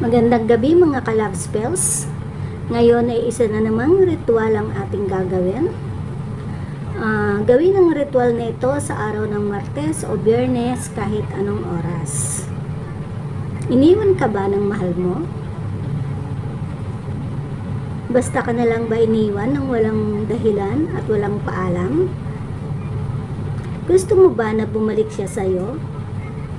Magandang gabi mga ka-love spells. Ngayon ay isa na namang ritual ang ating gagawin. Ah, gawin ang ritual na ito sa araw ng Martes o Biyernes kahit anong oras. Iniwan ka ba ng mahal mo? Basta ka na lang ba iniwan ng walang dahilan at walang paalam? Gusto mo ba na bumalik siya sa'yo?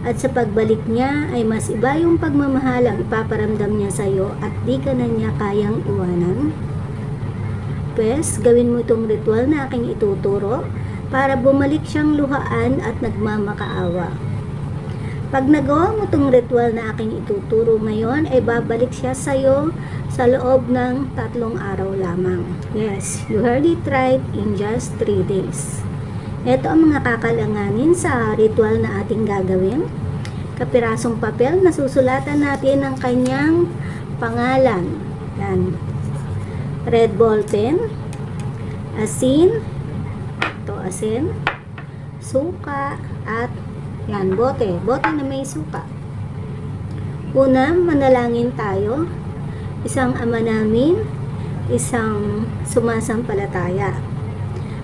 At sa pagbalik niya ay mas iba yung pagmamahal ang ipaparamdam niya sa'yo at di ka na niya kayang iwanan? Pwes, gawin mo itong ritual na aking ituturo para bumalik siyang luhaan at nagmamakaawa. Pag nagawa mo itong ritual na aking ituturo ngayon, ay babalik siya sa'yo sa loob ng tatlong araw lamang. Yes, you heard it right, in just 3 days. Ito ang mga kakalanganin sa ritual na ating gagawin. Kapirasong papel na susulatan natin ang kanyang pangalan. Yan. Red ball pen, asin, ito asin, suka, at yan, bote. Bote na may suka. Una, manalangin tayo. Isang ama namin, isang sumasampalataya.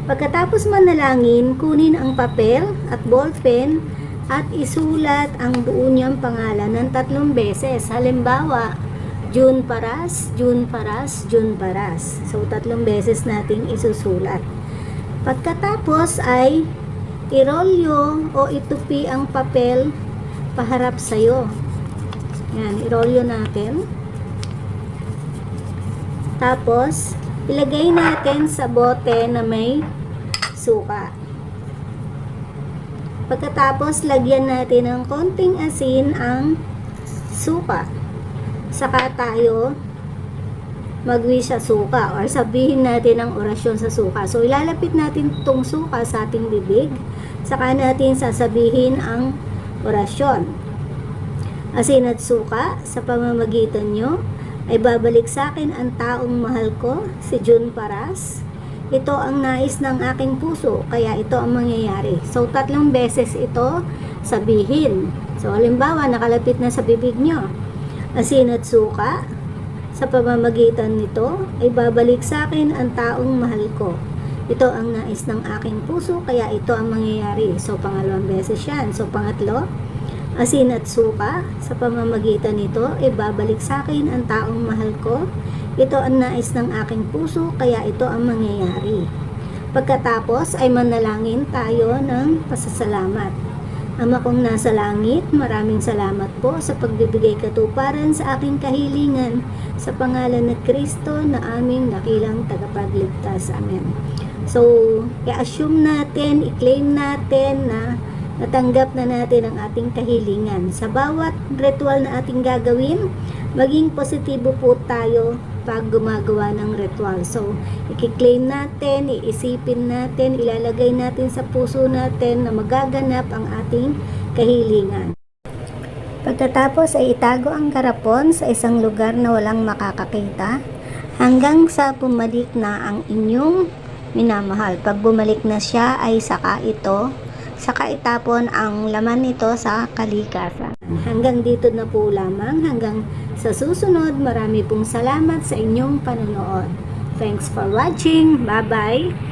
Pagkatapos manalangin, kunin ang papel at ballpen at isulat ang buo niyang pangalan ng tatlong beses. Halimbawa, June Paras, June Paras, June Paras. So, tatlong beses nating isusulat. Pagkatapos ay irolyo o itupi ang papel paharap sa'yo. Yan, irolyo natin. Tapos, ilagay natin sa bote na may suka. Pagkatapos, lagyan natin ng konting asin ang suka. Saka tayo magwi sa suka or sabihin natin ang orasyon sa suka. So, ilalapit natin itong suka sa ating bibig. Saka natin sasabihin ang orasyon. Asin at suka, sa pamamagitan nyo, ay babalik sa akin ang taong mahal ko, si June Paras. Ito ang nais ng aking puso, kaya ito ang mangyayari. So, tatlong beses ito sabihin. So, halimbawa, nakalapit na sa bibig nyo. Asin at suka, sa pamamagitan nito, ay babalik sa akin ang taong mahal ko. Ito ang nais ng aking puso, kaya ito ang mangyayari. So, pangalawang beses yan. So, pangatlo, asin at suka, sa pamamagitan nito, ay babalik sa akin ang taong mahal ko. Ito ang nais ng aking puso, kaya ito ang mangyayari. Pagkatapos ay manalangin tayo ng pasasalamat. Ama kong nasa langit, maraming salamat po sa pagbibigay katuparan sa aking kahilingan sa pangalan ng Kristo na aming nakilang tagapagligtas. Amen. So, i-assume natin, i-claim natin na natanggap na natin ang ating kahilingan. Sa bawat ritual na ating gagawin, maging positibo po tayo pag gumagawa ng ritual. So, i-claim natin, iisipin natin, ilalagay natin sa puso natin na magaganap ang ating kahilingan. Pagkatapos ay itago ang karapon sa isang lugar na walang makakakita hanggang sa bumalik na ang inyong minamahal. Pag bumalik na siya ay saka ito, saka itapon ang laman nito sa kalikasan. Hanggang dito na po lamang, hanggang sa susunod, marami pong salamat sa inyong panonood. Thanks for watching. Bye-bye.